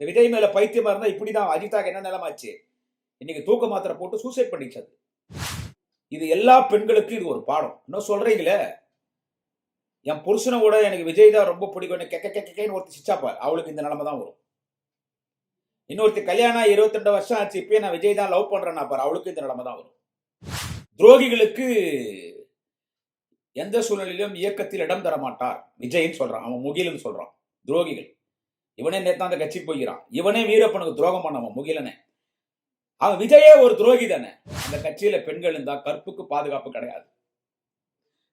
இந்த விஜய் மேல பைத்தியமா இருந்தா இப்படிதான் அஜிதாக்கு என்ன நிலமாச்சு? இன்னைக்கு தூக்க மாத்திரை போட்டு சூசைட் பண்ணிச்சது இது எல்லா பெண்களுக்கும் இது ஒரு பாடம். இன்னும் சொல்றீங்களே? என் புருஷனை கூட எனக்கு விஜய் தான் ரொம்ப பிடிக்கும் கெக்க கெக்கன்னு ஒருத்தர் சிச்சாப்பார் அவளுக்கு இந்த நிலைமை தான் வரும். இன்னொருத்தி கல்யாணம் இருபத்தி ரெண்டு வருஷம் ஆச்சு. இப்பயே நான் விஜய் தான் லவ் பண்றேன்னா பாரு அவளுக்கு இந்த நிலைமை தான் வரும். துரோகிகளுக்கு எந்த சூழ்நிலையிலும் இயக்கத்தில் இடம் தர மாட்டார் விஜய்ன்னு சொல்றான். அவன் முகிலுன்னு சொல்றான். துரோகிகள். இவனே நேத்தான் அந்த கட்சி போகிறான் இவனே வீரப்பனுக்கு துரோகம் பண்ணவன் முகிலனே. அவன் விஜயே ஒரு துரோகி தானே. அந்த கட்சியில பெண்கள் இருந்தா கற்புக்கு பாதுகாப்பு கிடையாது.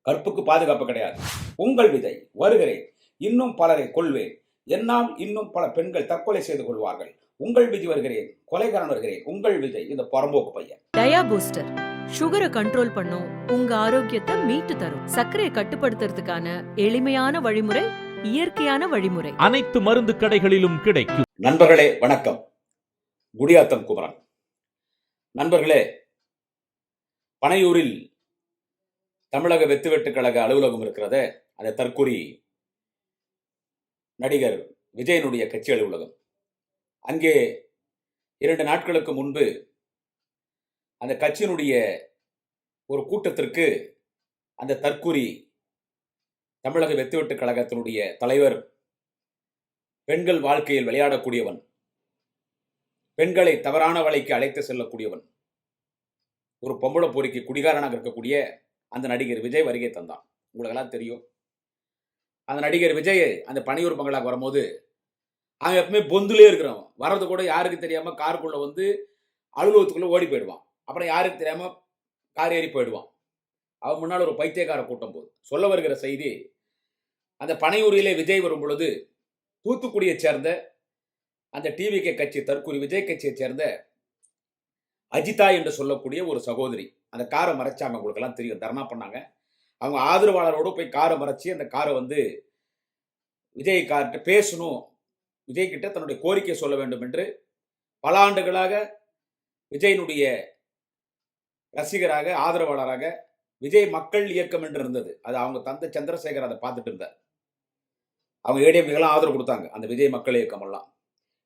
கற்புக்கு பாதுகாப்பு கிடையாது. உங்கள் விஜய் வருகிறேன். இன்னும் பலரை கொள்வேன். என்னால் இன்னும் பல பெண்கள் தற்கொலை செய்து கொள்வார்கள். உங்கள் விஜய் வருகிறேன். கொலைகாரன் வருகிறேன். உங்கள் விஜய் இந்த பரம்போக்கு பையன். டயா பூஸ்டர் சுகரை கண்ட்ரோல் பண்ணும் உங்க ஆரோக்கியத்தை மீட்டு தரும். சர்க்கரையை கட்டுப்படுத்துறதுக்கான எளிமையான வழிமுறை இயற்கையான வழிமுறை. அனைத்து மருந்து கடைகளிலும் கிடைக்கும். நண்பர்களே வணக்கம். குடியாத்தம் குமரன். நண்பர்களே பனையூரில் தமிழக வெத்துவெட்டு கழக அலுவலகம் இருக்கிறத அந்த தற்கொலை நடிகர் விஜயனுடைய கட்சி அலுவலகம். அங்கே இரண்டு நாட்களுக்கு முன்பு அந்த கட்சியினுடைய ஒரு கூட்டத்திற்கு அந்த தற்கூரி தமிழக வெத்துவெட்டு கழகத்தினுடைய தலைவர் பெண்கள் வாழ்க்கையில் விளையாடக்கூடியவன் பெண்களை தவறான வலைக்கு அழைத்து செல்லக்கூடியவன் ஒரு பொம்பளை பொறிக்கு குடிகாரனாக இருக்கக்கூடிய அந்த நடிகர் விஜய் வருகை தந்தான். உங்களுக்கெல்லாம் தெரியும். அந்த நடிகர் விஜய் அந்த பனையூர் பங்களாக்கு வரும்போது அவன் எப்பவுமே பொந்துலே இருக்கிறோம். வர்றது கூட யாருக்கு தெரியாம காருக்குள்ள வந்து அலுவலகத்துக்குள்ள ஓடி போயிடுவான். அப்புறம் யாருக்கு தெரியாம கார் ஏறி போயிடுவான். அவன் முன்னால் ஒரு பைத்தியக்கார கூட்டம் போகுது. சொல்ல வருகிற செய்தி அந்த பனையூரிலே விஜய் வரும் பொழுது தூத்துக்குடியைச் சேர்ந்த அந்த டிவிகே கட்சி தற்கூரி விஜய் கட்சியைச் சேர்ந்த அஜிதா என்று சொல்லக்கூடிய ஒரு சகோதரி அந்த காரை மறைச்சாங்க உங்களுக்கெல்லாம் தெரியும் தர்ணா பண்ணாங்க. அவங்க ஆதரவாளரோடு போய் காரை மறைச்சி அந்த காரை வந்து விஜய் கார்கிட்ட பேசணும் விஜய் கிட்ட தன்னுடைய கோரிக்கை சொல்ல வேண்டும் என்று பல ஆண்டுகளாக விஜயனுடைய ரசிகராக ஆதரவாளராக விஜய் மக்கள் இயக்கம் என்று இருந்தது. அது அவங்க தந்தை சந்திரசேகர் அதை பார்த்துட்டு இருந்தார். அவங்க ஏடிஎம்கெல்லாம் ஆதரவு கொடுத்தாங்க. அந்த விஜய் மக்கள் இயக்கமெல்லாம்.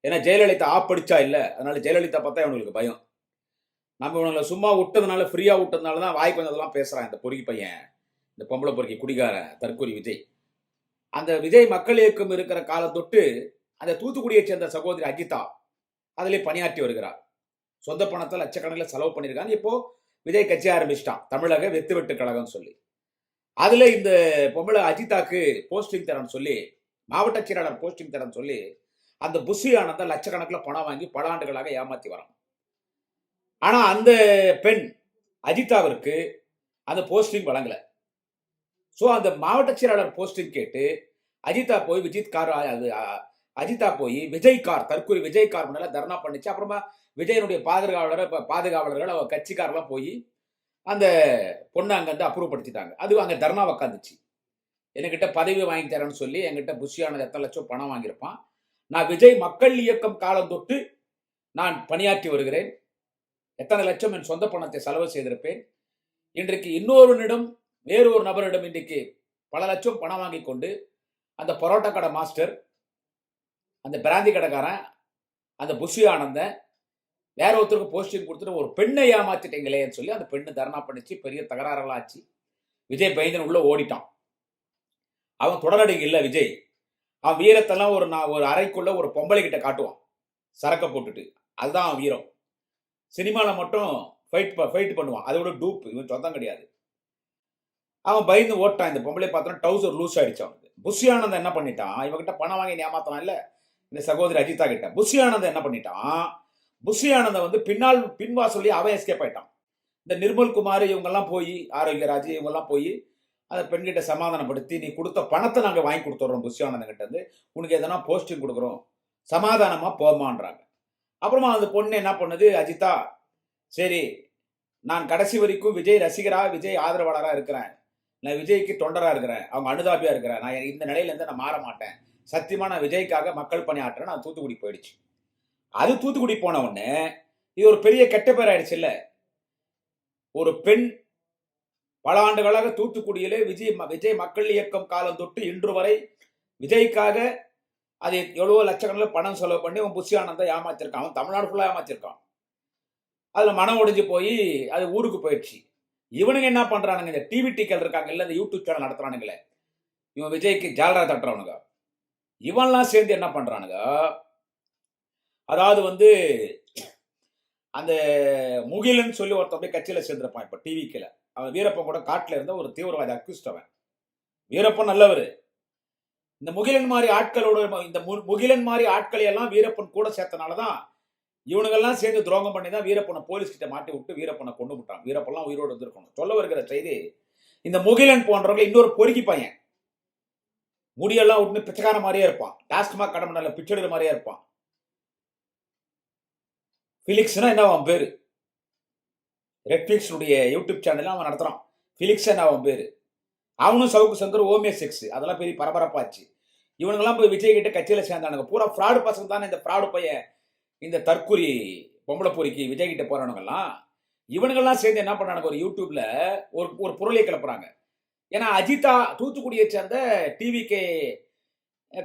ஏன்னா ஜெயலலிதா ஆப்படிச்சா இல்லை. அதனால ஜெயலலிதா பார்த்தா இவங்களுக்கு பயம். நம்ம இவங்களை சும்மா விட்டதுனால ஃப்ரீயாக விட்டதுனால தான் வாய் கொஞ்சதெல்லாம் பேசுகிறான் இந்த பொறுக்கி பையன். இந்த பொம்பளை பொறுக்கி குடிகாரன் தற்கொலை விஜய். அந்த விஜய் மக்கள் இயக்கம் இருக்கிற காலத்தொட்டு அந்த தூத்துக்குடியைச் சேர்ந்த சகோதரி அஜிதா அதிலே பணியாற்றி வருகிறார். சொந்த பணத்தை லட்சக்கணக்கில் செலவு பண்ணியிருக்காங்க இப்போ விஜய் கட்சி ஆரம்பிச்சிட்டான். தமிழக வெத்து வெட்டு கழகம் சொல்லி. அதில் இந்த பொம்பளை அஜிதாக்கு போஸ்டிங் தரேன்னு சொல்லி மாவட்ட செயலாளர் போஸ்டிங் தரன்னு சொல்லி அந்த புஷி ஆனந்த லட்சக்கணக்கில் பணம் வாங்கி பல ஆண்டுகளாக ஏமாத்தி வரோம் ஆனால் அந்த பெண் அஜிதாவிற்கு அந்த போஸ்டிங் வழங்கலை. ஸோ அந்த மாவட்ட செயலாளர் போஸ்டிங் கேட்டு அஜிதா போய் விஜித் கார் அது அஜிதா போய் விஜய் கார் தற்கொலை விஜய் கார் முன்னால தர்ணா பண்ணிச்சு. அப்புறமா விஜயனுடைய பாதுகாவலர் பாதுகாவலர்கள் அவள் கட்சிக்காரெல்லாம் போய் அந்த பொண்ணை அங்கேருந்து அப்ரூவ் படுத்திட்டாங்க அது அங்கே தர்ணா உக்காந்துச்சு. என்கிட்ட பதவி வாங்கி தரேன்னு சொல்லி என்கிட்ட புஷியானது எத்தனை லட்சம் பணம் வாங்கியிருப்பான். நான் விஜய் மக்கள் இயக்கம் காலம் தொட்டு நான் பணியாற்றி வருகிறேன். எத்தனை லட்சம் என் சொந்த பணத்தை செலவு செய்திருப்பேன். இன்றைக்கு இன்னொருவனிடம் வேறு ஒரு நபரிடம் இன்றைக்கு பல லட்சம் பணம் வாங்கி கொண்டு அந்த பரோட்டா கடை மாஸ்டர் அந்த பிராந்தி கடைக்காரன் அந்த புஷி ஆனந்தன் வேற ஒருத்தருக்கு போஸ்டிங் கொடுத்துட்டு ஒரு பெண்ணை ஏமாத்திட்டீங்களேன்னு சொல்லி அந்த பெண்ணு தர்ணா பண்ணிச்சு. பெரிய தகராறெல்லாம் ஆச்சு விஜய் பயந்தன் உள்ள ஓடிட்டான். அவன் தொடரடி இல்லை விஜய். அவன் வீரத்தெல்லாம் ஒரு நான் ஒரு அறைக்குள்ள ஒரு பொம்பளை கிட்ட காட்டுவான். சரக்கை போட்டுட்டு. அதுதான் அவன் வீரம். சினிமாவில் மட்டும் ஃபைட் ஃபைட் பண்ணுவான். அதோட டூப் இவன் சொந்தம் கிடையாது. அவன் பயந்து ஓட்டான். இந்த பொம்பளை பார்த்தோன்னா டவுசர் லூஸ் ஆயிடுச்சு அவனுக்கு. புஷியானந்த் என்ன பண்ணிட்டான்? இவகிட்ட பணம் வாங்கி ஏமாத்தான் இல்லை? இந்த சகோதரி அஜிதா கிட்ட. புஷியானந்த் என்ன பண்ணிட்டான்? புஷியானந்த வந்து பின்னால் பின்வாசல்லி அவன் எஸ்கேப் ஆயிட்டான். இந்த நிர்மல் குமார் இவங்கெல்லாம் போய் ஆரோக்கியராஜ் இவங்கெல்லாம் போய் அந்த பெண்கிட்ட சமாதானப்படுத்தி நீ கொடுத்த பணத்தை நாங்கள் வாங்கி கொடுத்துட்றோம் புஷி இருந்து. உனக்கு எதனா போஸ்டிங் கொடுக்குறோம். சமாதானமாக போமான்றாங்க. அப்புறமா அந்த பொண்ணு என்ன பண்ணுது? அஜிதா சரி நான் கடைசி வரைக்கும் விஜய் ரசிகரா விஜய் ஆதரவாளராக இருக்கிறேன். நான் விஜய்க்கு தொண்டராக இருக்கிறேன். அவங்க அனுதாபியாக இருக்கிறேன். நான் இந்த நிலையிலேருந்து நான் மாற மாட்டேன். சத்தியமாக நான் விஜய்க்காக மக்கள் பணியாற்றுறேன் நான் தூத்துக்குடி போயிடுச்சு. அது தூத்துக்குடி போன உடனே இது ஒரு பெரிய கெட்ட பேர் ஆயிடுச்சு ஒரு பெண் பல ஆண்டுகளாக தூத்துக்குடியிலே விஜய் விஜய் மக்கள் இயக்கம் காலம் தொட்டு இன்று வரை விஜய்க்காக அது எவ்வளோ லட்சக்கணக்கில் பணம் செலவு பண்ணி அவன் புஷி ஆனந்தை ஏமாத்திருக்கான். அவன் தமிழ்நாடு ஃபுல்லாக ஏமாத்திருக்கான். அதில் மனம் ஒடிஞ்சு போய் அது ஊருக்கு போயிடுச்சு. இவனுங்க என்ன பண்ணுறானுங்க இந்த டிவி டிக்கல் இருக்காங்க. இல்லை இந்த யூடியூப் சேனல் நடத்துறானுங்களே. இவன் விஜய்க்கு ஜாலரா தட்டுறவனுங்க. இவன்லாம் சேர்ந்து என்ன பண்ணுறானுங்க அதாவது வந்து அந்த முகிலன்னு சொல்லி ஒருத்தன் போய் கட்சியில் சேர்ந்துருப்பான். இப்போ டிவிக்கில அவன் வீரப்பன் கூட காட்டில் இருந்த ஒரு தீவிரவாதி அக்யூஸ்ட் அவன். வீரப்பன் நல்லவர். இந்த முகிலன் மாதிரி ஆட்களோட இந்த முகிலன் மாதிரி ஆட்களை எல்லாம் வீரப்பன் கூட சேர்த்தனால தான் இவனுங்கெல்லாம் சேர்ந்து துரோகம் பண்ணி தான் வீரப்பனை போலீஸ் கிட்ட மாட்டி விட்டு வீரப்பனை கொண்டு விட்டான். வீரப்பெல்லாம் உயிரோடு வந்திருக்கணும் சொல்ல வருகிற செய்தி இந்த முகிலன் போன்றவங்க இன்னொரு பொறுக்கி பையன். முடியெல்லாம் விட்டு பிச்சைக்கார மாதிரியே இருப்பான். டாஸ்மாக் கடமை நல்ல பிச்செடுக்கிற மாதிரியே இருப்பான். ஃபிலிக்ஸ்னா என்ன அவன் பேரு? ரெட்ஃபிளிக்ஸுடைய யூடியூப் சேனலில் அவன் நடத்துறான். ஃபிலிக்ஸ் அவன் பேர்? அவனும் சவுக்கு சங்கர் ஓமே செக்ஸ் அதெல்லாம் பெரிய பரபரப்பாச்சு இவனுங்கெல்லாம் போய் விஜய் கிட்ட கட்சியில் சேர்ந்தானுங்க. பூரா ஃப்ராடு பசங்க தானே இந்த ஃப்ராடு பையன் இந்த தற்குறி பொம்பளை பொறிக்கு விஜய் கிட்ட போறவனுங்கெல்லாம். இவனுங்கெல்லாம் சேர்ந்து என்ன பண்ணானுங்க? ஒரு யூடியூப்ல ஒரு ஒரு பொருளை கிளப்புறாங்க. ஏன்னா அஜிதா தூத்துக்குடியை சேர்ந்த டிவிகே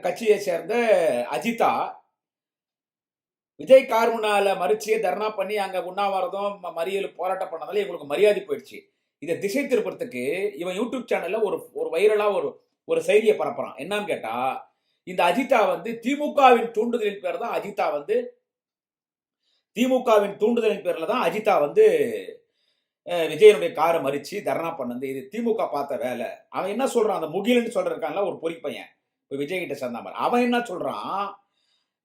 கட்சியை சேர்ந்த அஜிதா விஜய் கார் முன்னால மறிச்சு தர்ணா பண்ணி அங்க உண்ணாவிரதம் ம- மறியல் போராட்டம் பண்ணதால இவங்களுக்கு மரியாதை போயிடுச்சு. இதை திசை திருப்பறதுக்கு இவன் யூடியூப் சேனல்ல ஒரு ஒரு வைரலா ஒரு ஒரு செய்தியை பரப்புறான். என்னன்னு கேட்டா இந்த அஜிதா வந்து திமுகவின் தூண்டுதலின் பேர் தான் அஜிதா வந்து திமுகவின் தூண்டுதலின் பேர்ல தான் அஜிதா வந்து விஜயனுடைய காரை மறிச்சு தர்ணா பண்ணது. இது திமுக பார்த்த வேலை. அவன் என்ன சொல்றான்? அந்த முகிலன்னு சொல்றான்ல ஒரு பொறி பையன் இப்போ விஜய் கிட்ட சேர்ந்த மாதிரி. அவன் என்ன சொல்றான்?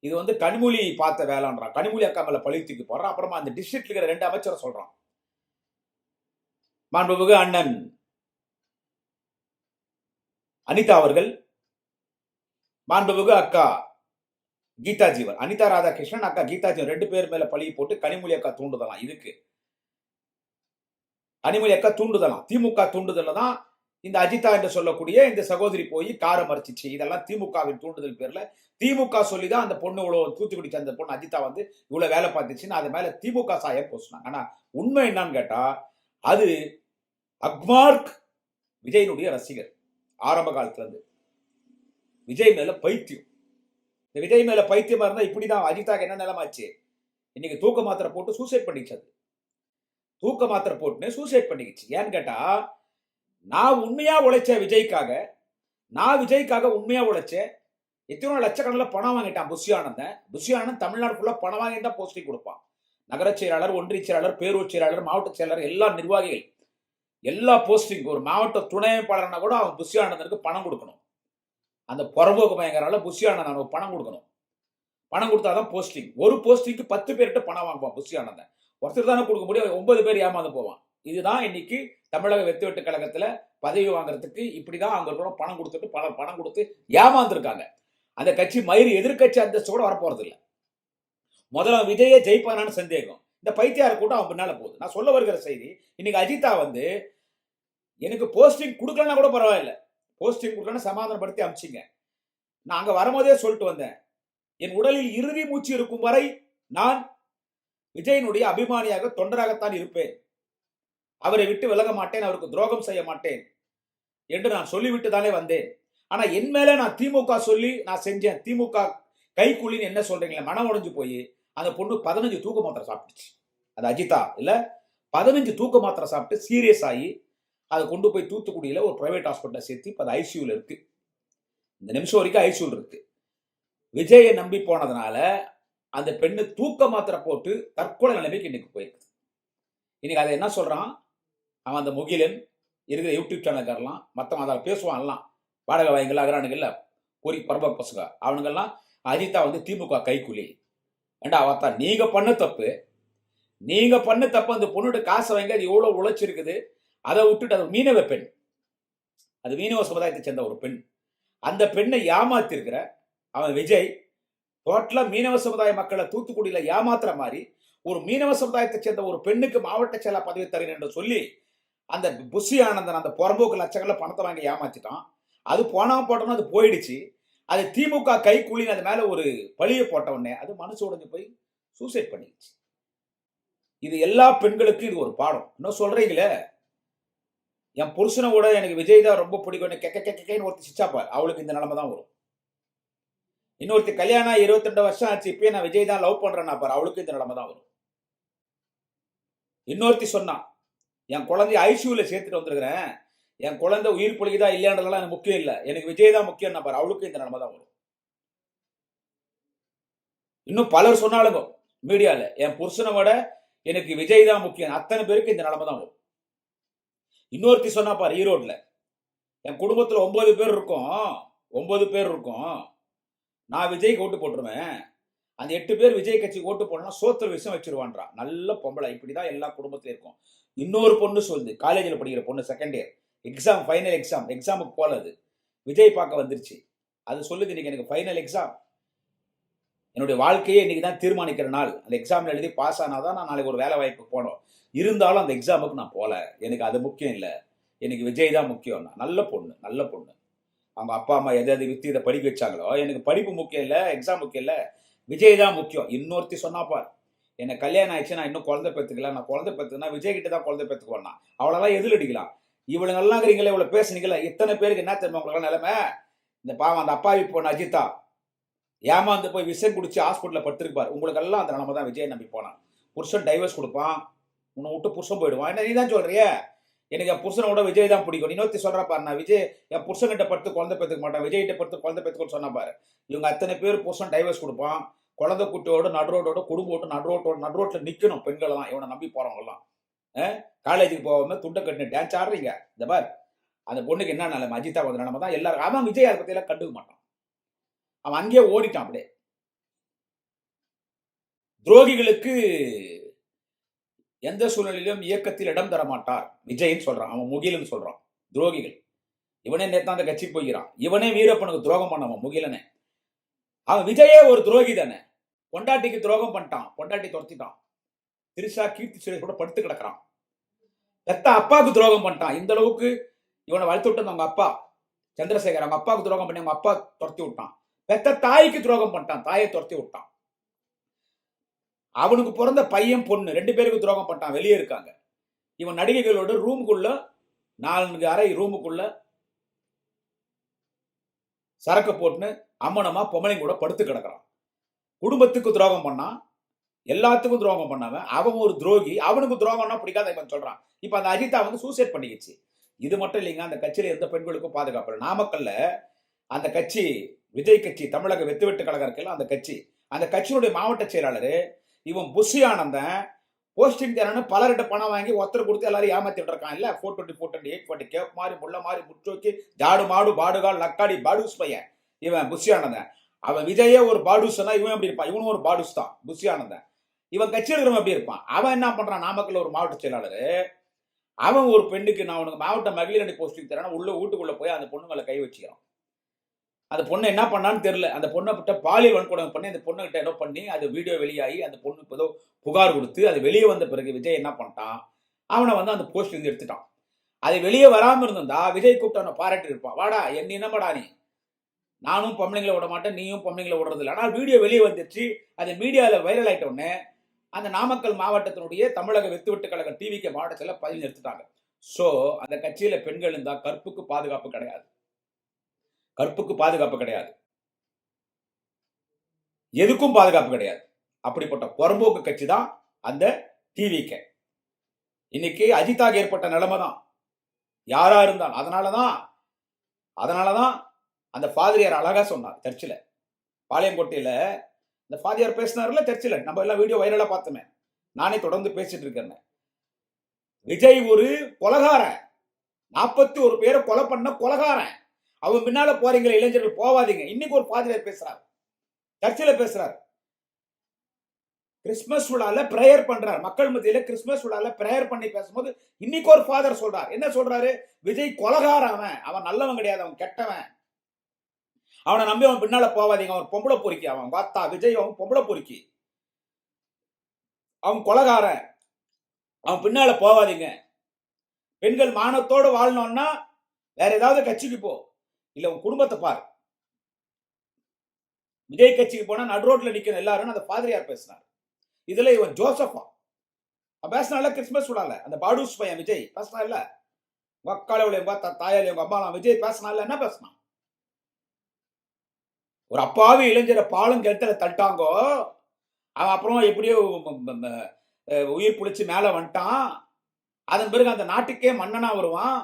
இது வந்து கனிமொழி பார்த்த வேலைன்றான் கனிமொழி அக்கா மேல பழி போடுறான். அப்புறமா அந்த டிஸ்ட்ரிக்ட்ல இருக்கிற ரெண்டு அமைச்சரை சொல்றான். மாண்புமிகு அண்ணன் அனிதா அவர்கள் மாண்புமிகு அக்கா கீதா ஜீவன் அனிதா ராதாகிருஷ்ணன் அக்கா கீதா ஜீவன் ரெண்டு பேர் மேல பழி போட்டு கனிமொழி அக்கா தூண்டுதலாம். இதுக்கு கனிமொழி அக்கா தூண்டுதலாம். திமுக தூண்டுதல தான் இந்த அஜிதா என்று சொல்லக்கூடிய இந்த சகோதரி போய் காரை மறிச்சிச்சு. இதெல்லாம் திமுகவின் தூண்டுதல் பேர்ல. திமுக சொல்லி தான் அந்த பொண்ணு இவ்வளோ தூத்துக்குடி சேர்ந்த பொண்ணு அஜிதா வந்து இவ்வளோ வேலை பார்த்துச்சுன்னு அது மேல திமுக சாய போசினாங்க. ஆனா உண்மை என்னன்னு கேட்டா அது அக்மார்க் விஜயனுடைய ரசிகர். ஆரம்ப காலத்துல இருந்து விஜய் மேல பைத்தியம். இந்த விஜய் மேல பைத்தியமா இருந்தா இப்படிதான் அஜிதாக்கு என்ன நிலமாச்சு இன்னைக்கு தூக்க மாத்திரை போட்டு சூசைட் பண்ணிக்கிச்சு அது. தூக்க மாத்திரை போட்டுன்னு சூசைட் பண்ணிக்கிச்சு ஏன்னு கேட்டா நான் உண்மையாக உழைச்ச விஜய்க்காக நான் விஜய்க்காக உண்மையாக உழைச்சேன் எத்தனை லட்சக்கணக்கில் பணம் வாங்கிட்டான் புஷியானந்தன் புஷியானந்த் தமிழ்நாடு ஃபுல்லாக பணம் வாங்கி தான் போஸ்டிங் கொடுப்பான். நகரச் செயலாளர் ஒன்றிய செயலாளர் பேரூர் செயலாளர் மாவட்ட செயலாளர் எல்லா நிர்வாகிகள் எல்லா போஸ்டிங் ஒரு மாவட்ட துணை அமைப்பாளர்னா கூட அவன் புஷியானந்தனுக்கு பணம் கொடுக்கணும். அந்த புறம்போக்கு பயங்கரால புஷியானந்தன் அவனுக்கு பணம் கொடுக்கணும். பணம் கொடுத்தாதான் போஸ்டிங் ஒரு போஸ்டிங்க்கு பத்து பேர்கிட்ட பணம் வாங்குவான் புஷியானந்தன் ஒருத்தர் தானே கொடுக்க முடியும் ஒன்பது பேர் ஏமாந்து போவான். இதுதான் இன்னைக்கு தமிழக வெத்து வெட்டு கழகத்துல பதவி வாங்குறதுக்கு இப்படிதான் அவங்க கூட பணம் கொடுத்துட்டு பலர் பணம் கொடுத்து ஏமாந்துருக்காங்க. அந்த கட்சி மயிறு எதிர்க்கட்சி அந்தஸ்து கூட வரப்போறது இல்ல முதல்ல அவன் விஜயே ஜெயிப்பானான்னு சந்தேகம். இந்த பைத்தியார கூட்டம் அவன் பின்னால போகுது. நான் சொல்ல வருகிற செய்தி இன்னைக்கு அஜிதா வந்து எனக்கு போஸ்டிங் கொடுக்கலன்னா கூட பரவாயில்ல. போஸ்டிங் கொடுக்கலன்னு சமாதானப்படுத்தி அமிச்சிங்க. நான் அங்க வரும்போதே சொல்லிட்டு வந்தேன். என் உடலில் இறுதி மூச்சு இருக்கும் வரை நான் விஜயனுடைய அபிமானியாக தொண்டராகத்தான் இருப்பேன். அவரை விட்டு விலக மாட்டேன் அவருக்கு துரோகம் செய்ய மாட்டேன் என்று நான் சொல்லிவிட்டு தானே வந்தேன். ஆனா என் மேல நான் திமுக சொல்லி நான் செஞ்சேன். திமுக கைக்கூலின்னு என்ன சொல்றீங்களே மனம் உடஞ்சு போய் அந்த பொண்ணு பதினஞ்சு தூக்க மாத்திரை சாப்பிட்டுச்சு. அது அஜிதா இல்ல பதினஞ்சு தூக்க மாத்திரை சாப்பிட்டு சீரியஸ் ஆகி அதை கொண்டு போய் தூத்துக்குடியில் ஒரு பிரைவேட் ஹாஸ்பிட்டலில் சேர்த்து இப்போ அது ஐசியூவில் இருக்குது இந்த நிமிஷம் வரைக்கும் ஐசியூவில் இருக்குது விஜயை நம்பி போனதுனால அந்த பெண்ணு தூக்க மாத்திரை போட்டு தற்கொலை நிலைமைக்கு இன்னைக்கு போயிருக்குது இன்னைக்கு அதை என்ன சொல்கிறான் அவன் அந்த முகிலன் இருக்கிற யூடியூப் சேனல்காரெல்லாம் மற்றவன் அதை பேசுவான் எல்லாம் வாடகை வாங்கிகள் அகரானுங்கள்ல பொறி பரப பசங்க அவனுங்கெல்லாம் அஜிதா வந்து திமுக கைக்கூலி. ஏண்டா அவத்தா நீங்கள் பண்ண தப்பு. நீங்கள் பண்ண தப்பு அந்த பொண்ணுகிட்ட காசை வாங்கி அது எவ்வளோ உழைச்சிருக்குது அதை விட்டுட்டு அது மீனவ பெண். அது மீனவ சமுதாயத்தை சேர்ந்த ஒரு பெண். அந்த பெண்ணை ஏமாத்திருக்கிற அவன் விஜய் டோட்டலாக மீனவ சமுதாய மக்களை தூத்துக்குடியில் ஏமாத்துற மாதிரி ஒரு மீனவ சமுதாயத்தை சேர்ந்த ஒரு பெண்ணுக்கு மாவட்ட செயலா பதவி தருகிறேன் என்று சொல்லி அந்த புஷி ஆனந்தன் அந்த புறம்போக்கு லட்சங்களில் பணத்தை வாங்கி ஏமாத்திட்டான். அது போனா போட்டோம்னா அது போயிடுச்சு. அது திமுக கைக்கூலின்னு அது மேல ஒரு பழியை போட்ட உடனே அது மனசு உடஞ்சு போய் சூசைட் பண்ணிடுச்சு. இது எல்லா பெண்களுக்கும் இது ஒரு பாடம். இன்னும் சொல்றீங்களே? என் புருஷனை கூட எனக்கு விஜய் தான் ரொம்ப பிடிக்கும் கெக்க கெக்கன்னு ஒருத்தர் சிச்சாப்பார் அவளுக்கு இந்த நிலைமை தான் வரும். இன்னொருத்தி கல்யாணம் ஆகி 22 வருஷம் ஆச்சு. இப்பயே நான் விஜய் தான் லவ் பண்றேன்னா பாரு. அவளுக்கு இந்த நிலைமை தான் வரும். இன்னொருத்தி சொன்னான் என் குழந்தைய ஐசியூவில் சேர்த்துட்டு வந்திருக்கிறேன். என் குழந்தை உயிர் பொழிக்குதா இல்லையான்றதெல்லாம் எனக்கு முக்கியம் இல்லை. எனக்கு விஜய் தான் முக்கியம் பாரு அவளுக்கு இந்த நிலைமை தான் வரும். இன்னும் பலர் சொன்னாலுங்க மீடியாவில் என் புருஷனை விட எனக்கு விஜய் தான் முக்கியம் அத்தனை பேருக்கு இந்த நிலைமை தான் வரும். இன்னொருத்தி சொன்னா பாரு ஈரோட்ல என் குடும்பத்தில் ஒன்பது பேர் இருக்கோம் ஒன்பது பேர் இருக்கோம். நான் விஜய்க்கு ஓட்டு போட்டுருவேன். அந்த எட்டு பேர் விஜய் கட்சிக்கு ஓட்டு போடணும் சோத்துல விஷயம் வச்சிருவான்றா. நல்ல பொம்பளை. இப்படிதான் எல்லா குடும்பத்திலும் இருக்கும். இன்னொரு பொண்ணு சொல்லுது. காலேஜில் படிக்கிற பொண்ணு second year exam final exam எக்ஸாமுக்கு போலது. விஜய் பார்க்க வந்துருச்சு. அது சொல்லுது இன்னைக்கு எனக்கு ஃபைனல் எக்ஸாம் என்னுடைய வாழ்க்கையே இன்னைக்கு தான் தீர்மானிக்கிற நாள். அந்த எக்ஸாமில் எழுதி பாஸ் ஆனாதான் நான் நாளைக்கு ஒரு வேலை வாய்ப்பு போனோம். இருந்தாலும் அந்த எக்ஸாமுக்கு நான் போகல எனக்கு அது முக்கியம் இல்லை. எனக்கு விஜய் தான் முக்கியம். நல்ல பொண்ணு நல்ல பொண்ணு. அவங்க அப்பா அம்மா எதை எது வித்து இதை படிக்க வச்சாங்களோ? எனக்கு படிப்பு முக்கியம் இல்லை எக்ஸாம் முக்கியம் இல்லை. விஜய் தான் முக்கியம். இன்னொருத்தி சொன்னா பார் கல்யாணம் ஆயிடுச்சு நான் இன்னும் குழந்தை பெற்றுக்கல. நான் குழந்தை பெற்றுக்கனா விஜய் கிட்ட தான் குழந்தை பெற்றுக்குவேன் அவ்வளோதான் எதில் அடிக்கலாம்? இவ்வளோ நல்லாங்கிறீங்களே இருக்கிறீங்களே இவ்வளோ பேசுனீங்களே. இத்தனை பேருக்கு என்ன தெரியுமா உங்களுக்கு நிலைமை? இந்த பாவம் அந்த அப்பாவி பொண்ணு அஜித்தா ஏமாந்து போய் விஷம் குடிச்சு ஹாஸ்பிட்டலில் படுத்திருப்பார். உங்களுக்கு எல்லாம் அந்த நிலமை தான் விஜய் நம்பி போனான். புருஷன் டைவர்ஸ் கொடுப்பான். உன்னை விட்டு புருஷன் போயிடுவான். என்ன நீ தான் சொல்றியே? எனக்கு என் புருஷனை விட விஜய் தான் பிடிக்கும். இன்னொருத்தி சொல்றா பாரு நான் விஜய் என் புருஷன்கிட்ட படுத்து குழந்தை பெற்றுக்க மாட்டேன். விஜய்கிட்ட படுத்து குழந்தை பெற்றுக்கன்னு சொன்னா பாரு. இவங்க அத்தனை பேர் புருஷன் டைவர்ஸ் கொடுப்பான். குழந்தை குட்டியோட நடுரோட்டோட குடும்ப நடுரோட்டோட நடுரோட்டில் நிற்கணும் பெண்கள் தான் இவனை நம்பி போறவங்கலாம் காலேஜுக்கு போகாம துண்டை கட்டின டான்ஸ் ஆடுறீங்க. இந்த பார் அந்த பொண்ணுக்கு என்ன நிலைமை? அஜிதா வந்த நிலைமை தான் எல்லாரும் அவன் விஜய் அதை பற்றியெல்லாம் கண்டுக்க மாட்டான். அவன் அங்கேயே ஓடிட்டான் அப்படியே. துரோகிகளுக்கு எந்த சூழ்நிலையிலும் இயக்கத்தில் இடம் தர மாட்டார் விஜய்ன்னு சொல்றான். அவன் முகிலன்னு சொல்றான். துரோகிகள். இவனே நேத்தான் அந்த கட்சி போகிறான் இவனே வீரப்பனுக்கு துரோகம் பண்ணவன் முகிலனே. அவன் விஜயே ஒரு துரோகி தானே. பொண்டாட்டிக்கு துரோகம் பண்ணிட்டான். பொண்டாட்டி துரத்திட்டான். திருஷா கீர்த்தி சுரேஷ் கூட படுத்து கிடக்குறான். பெத்த அப்பாவுக்கு துரோகம் பண்ணிட்டான். இந்த அளவுக்கு இவனை வளர்த்து விட்டது அவங்க அப்பா. சந்திரசேகர் அவங்க அப்பாவுக்கு துரோகம் பண்ணி அவங்க அப்பா துரத்தி விட்டான். பெத்த தாய்க்கு துரோகம் பண்ணிட்டான். தாயை துரத்தி விட்டான். அவனுக்கு பிறந்த பையன் பொண்ணு ரெண்டு பேருக்கு துரோகம் பட்டான் வெளியே இருக்காங்க. இவன் நடிகைகளோட ரூமுக்குள்ள நான்கு அறை ரூமுக்குள்ள சரக்கு போட்டுன்னு அம்மனமா பொம்மளையும் கூட படுத்து கிடக்குறான். குடும்பத்துக்கு துரோகம் பண்ணான் எல்லாத்துக்கும் துரோகம் பண்ணவன் அவன் ஒரு துரோகி அவனுக்கு துரோகம்னா பிடிக்காத இவன் சொல்றான். இப்ப அந்த அஜிதா வந்து சூசைட் பண்ணிக்கிச்சு. இது மட்டும் இல்லைங்க அந்த கட்சியில எந்த பெண்களுக்கும் பாதுகாப்பு இல்லை. நாமக்கல்ல அந்த கட்சி விஜய் கட்சி தமிழக வெத்து வெட்டு கழகம் இருக்குல்ல அந்த கட்சி அந்த கட்சியினுடைய மாவட்ட செயலாளர் இவன் புஷி ஆனந்தன் போஸ்டிங் தரன்னு பலர்கிட்ட பணம் வாங்கி ஒருத்தர் கொடுத்து எல்லாரும் ஏமாத்திட்டு இருக்கான். இல்ல four twenty four twenty eight twenty gap மாதிரி முள்ள மாதிரி முற்றோக்கி ஜாடு மாடு பாடுகால் லக்காடி பாடுஸ் பையன். இவன் புஷி ஆனந்தன் அவன் விஜயே ஒரு பாடுஸ்னா இவன் எப்படி இருப்பான்? இவனும் ஒரு பாடுஸ் தான் புஷி ஆனந்தன் இவன் கட்சி இருக்கிறவன் எப்படி இருப்பான்? அவன் என்ன பண்றான்? நாமக்கல்ல ஒரு மாவட்ட செயலாளர். அவன் ஒரு பெண்ணுக்கு நான் உனக்கு மாவட்ட மகளிர் அணி போஸ்டிங் தரேன் உள்ள வீட்டுக்குள்ள போய் அந்த பொண்ணுங்களை கை வச்சுக்கிறான். அந்த பொண்ணு என்ன பண்ணான்னு தெரியல. அந்த பொண்ணை கிட்ட பாலியல் வன்கொடுமை பண்ணி அந்த பொண்ணுகிட்ட ஏதோ பண்ணி அது வீடியோ வெளியாகி அந்த பொண்ணு ஏதோ புகார் கொடுத்து அது வெளியே வந்த பிறகு விஜய் என்ன பண்ணிட்டான்? அவனை வந்து அந்த போஸ்ட் வந்து எடுத்துட்டான். அது வெளியே வராமல் இருந்திருந்தா விஜய் கூப்பிட்டு அவனை பாராட்டி இருப்பான். வாடா என்ன என்னமாடா நீ? நானும் பொம்பளைங்களை விட மாட்டேன் நீயும் பொம்பளைங்களை விடுறது இல்லை. ஆனால் வீடியோ வெளியே வந்துச்சு. அது மீடியாவில் வைரல் ஆயிட்ட உடனே அந்த நாமக்கல் மாவட்டத்தினுடைய தமிழக வெத்து வெட்டு கழக டிவிக்கு மாவட்டத்தில் பதிவு எடுத்துட்டாங்க ஸோ அந்த கட்சியில் பெண்கள் இருந்தால் கற்புக்கு பாதுகாப்பு கிடையாது. கற்புக்கு பாதுகாப்பு கிடையாது. எதுக்கும் பாதுகாப்பு கிடையாது. அப்படிப்பட்ட புறம்போக்கு கட்சி தான் அந்த டிவிக்கு இன்னைக்கு அஜித்தாக ஏற்பட்ட நிலைமை தான். யாரா இருந்தாலும் அதனால தான் அந்த ஃபாதிரியார் அழகா சொன்னார் சர்ச்சில். பாளையங்கோட்டையில் இந்த ஃபாதியார் பேசினார்ல சர்ச்சில். நம்ம எல்லாம் வீடியோ வைரலாக பார்த்தோமே. நானே தொடர்ந்து பேசிட்டு இருக்கேன் விஜய் ஒரு கொலகாரன். நாற்பத்தி ஒரு பேரை கொலை பண்ண கொலகாரன். அவன் பின்னால போறீங்களே இளைஞர்கள் போவாதீங்க. இன்னைக்கு ஒரு பாதிரியார் பேசுறாரு. சர்ச்சில் பேசுறாரு. கிறிஸ்மஸ் விழால பிரேயர் பண்றார். மக்கள் மத்தியில கிறிஸ்மஸ் விழால பிரேயர் பண்ணி பேசும்போது இன்னைக்கு ஒரு ஃபாதர் சொல்றார். என்ன சொல்றாரு? விஜய் கொலகாரன் அவன் அவன் நல்லவன் கிடையாது. அவன் கெட்டவன். அவனை நம்பி அவன் பின்னால போவாதீங்க. அவன் பொம்பளை பொறுக்கி. அவன் பார்த்தா விஜய் அவன் பொம்பளை பொறுக்கி. அவன் கொலகாரன். அவன் பின்னால போவாதீங்க. பெண்கள் மானத்தோடு வாழணும்னா வேற ஏதாவது கட்சிக்கு போ. இல்லை உன் குடும்பத்தை பாரு. விஜய் கட்சிக்கு போனா நடு ரோட்ல நிக்கிற எல்லாரும் அந்த பாதிரியார் பேசினார். இதுல இவன் ஜோசப்பா. பேசினால கிறிஸ்மஸ் விழால அந்த பாடூஸ் பையன் விஜய் பேசினா இல்ல மக்காளவுடைய எங்க தாயால் எங்க அம்மாலாம் விஜய் பேசினால என்ன பேசினான்? ஒரு அப்பாவி இளைஞரை பாலம் கிணத்துல தட்டாங்கோ அவன் அப்புறம் எப்படியோ உயிர் பிடிச்சி மேலே வந்துட்டான். அதன் பிறகு அந்த நாட்டுக்கே மன்னனா வருவான்.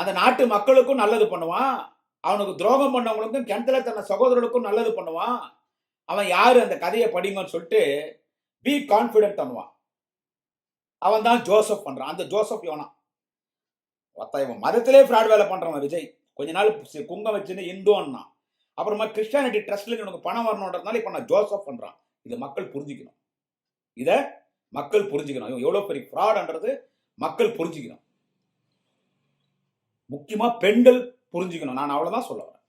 அந்த நாட்டு மக்களுக்கும் நல்லது பண்ணுவான். அவனுக்கு துரோகம் பண்ணவங்களுக்கும் கிணத்துல தன்னை சகோதரர்களுக்கும் நல்லது பண்ணுவான். அவன் யார் அந்த கதையை படிங்கன்னு சொல்லிட்டு பி கான்ஃபிடென்ட் பண்ணுவான். அவன் தான் ஜோசப் பண்றான். அந்த ஜோசப் யோனா இவன் மதத்திலே ஃப்ராட் வேலை பண்றவன் விஜய். கொஞ்ச நாள் சி- குங்கம் வச்சுன்னு இந்துன்னா அப்புறமா கிறிஸ்டியானிட்டி ட்ரஸ்ட்ல உனக்கு பணம் வரணுன்றதுனால இப்போ நான் ஜோசப் பண்றான். இதை மக்கள் புரிஞ்சுக்கணும். இதை மக்கள் புரிஞ்சுக்கணும். எவ்வளோ பெரிய ஃப்ராடுன்றது மக்கள் புரிஞ்சுக்கணும். முக்கியமாக பெண்கள் புரிஞ்சுக்கணும். நான் அவ்வளோதான் சொல்ல வரேன்.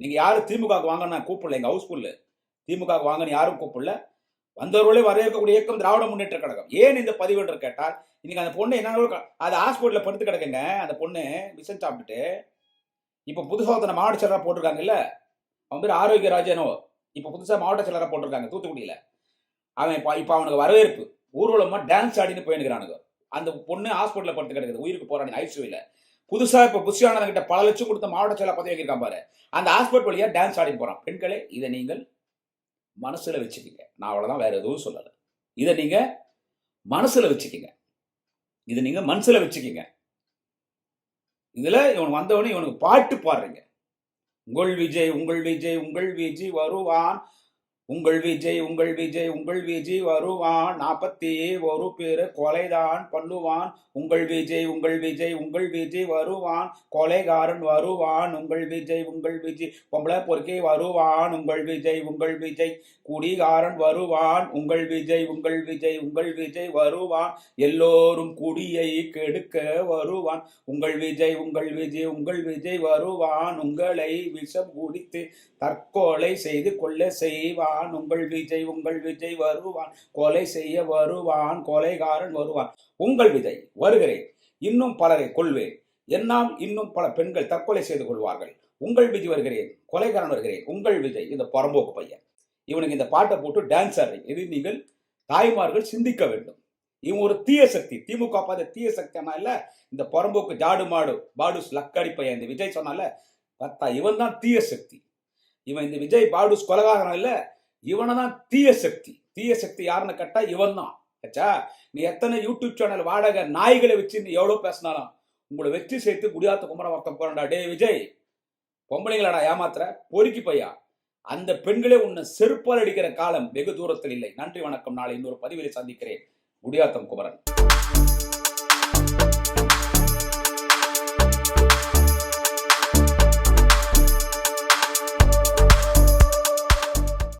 நீங்கள் யாரும் திமுகவுக்கு வாங்கன்னு நான் கூப்பிடல எங்கள் ஹவுஸ் திமுகவுக்கு திமுக வாங்கன்னு யாரும் கூப்பிடல. வந்தவர்களே வரவேற்கக்கூடிய இயக்கம் திராவிட முன்னேற்ற கழகம். ஏன் இந்த பதிவு என்று கேட்டால் இன்னைக்கு அந்த பொண்ணு என்ன அது ஹாஸ்பிட்டலில் படுத்து கிடக்குங்க. அந்த பொண்ணு விஷம் சாப்பிட்டுட்டு இப்போ புதுசாக ஒருத்தனை மாவட்ட செயலராக போட்டிருக்காங்கல்ல? அவன் பேர் ஆரோக்கிய ராஜனோ இப்போ புதுசாக மாவட்ட செயலராக போட்டிருக்காங்க தூத்துக்குடியில். அவன் இப்போ இப்போ அவனுக்கு வரவேற்பு. ஊர்வலமாக டான்ஸ் ஆடின்னு போயினுக்கிறானுங்க அந்த பொண்ணு ஹாஸ்பிட்டலில் படுத்து கிடக்குது. உயிருக்கு போராடி ஐசியூவில் புதுசாக இப்போ புஷியானந்த கிட்ட பல லட்சம் கொடுத்த மாவட்ட செயலாக பதவி வைக்கிருக்கான் பாரு. அந்த ஹாஸ்பிட்டல் வழியாக டான்ஸ் ஆடி போகிறான் பெண்களே இதை நீங்கள் மனசுல வச்சுக்கோங்க. நான் அவ்வளவுதான் வேற எதுவும் சொல்லலை. இதை நீங்க மனசுல வச்சுக்கோங்க. இதை நீங்க மனசுல வச்சுக்கோங்க. இதுல இவன் வந்தவனே இவனுக்கு பாட்டு பாடுறீங்க. உங்கள் விஜய் உங்கள் விஜய் உங்கள் விஜய் வருவான். உங்கள் விஜய் உங்கள் விஜய் உங்கள் விஜய் வருவான் நாற்பத்தி ஒரு பேரு கொலைதான் பண்ணுவான் உங்கள் விஜய் உங்கள் விஜய் உங்கள் விஜய் வருவான் கொலைகாரன் வருவான் உங்கள் விஜய் உங்கள் விஜய் பொம்பளை பொறுக்கை வருவான் உங்கள் விஜய் உங்கள் விஜய் குடிகாரன் வருவான் உங்கள் விஜய் உங்கள் விஜய் உங்கள் விஜய் வருவான் எல்லோரும் குடியை கெடுக்க வருவான் உங்கள் விஜய் உங்கள் விஜய் உங்கள் விஜய் வருவான் உங்களை விஷம் குடித்து தற்கொலை செய்து கொள்ள செய்வான் உங்கள் விஜய் உங்கள் விஜய் வருவான் கொலை செய்ய வருவான் கொலைகாரன் வருவான். உங்கள் விஜய் வருகிறேன் இன்னும் பலரை கொள்வேன் என்னால் இன்னும் பல பெண்கள் தற்கொலை செய்து கொள்வார்கள். உங்கள் விஜய் வருகிறேன் கொலைகாரன் வருகிறேன். உங்கள் விஜய் இந்த புறம்போக்கு பையன். இவனுக்கு இந்த பாட்டை போட்டு டான்ஸ் ஆடுறீங்க இது நீங்கள் தாய்மார்கள் சிந்திக்க வேண்டும். இவன் ஒரு தீய சக்தி. திமுக பார்த்த தீய சக்தி ஆனா இல்ல? இந்த புறம்போக்கு ஜாடு மாடு பாடுஸ் லக்கடி பையன் இந்த விஜய் சொன்னால பார்த்தா இவன் தான் தீய சக்தி. இவன் இந்த விஜய் பாடுஸ் கொலகாரன் இல்ல? இவனை தான் தீய சக்தி. தீய சக்தி யாருன்னு கேட்டா இவன் தான் ஆச்சா நீ எத்தனை யூடியூப் சேனல் வாடகை நாய்களை வச்சு நீ எவ்வளவு பேசினாலும் உங்களை வச்சு சேர்த்து குடியாத்த குமர ஒருத்தன் போறா டே விஜய் பொம்பளைங்களாடா ஏமாத்துற? பொறுக்கி பையா அந்த பெண்களே உன்னை செருப்பால் அடிக்கிற காலம் வெகு தூரத்தில் இல்லை. நன்றி வணக்கம். நாளை இன்னொரு பதிவில் சந்திக்கிறேன். குடியாத்தம் குமரன்.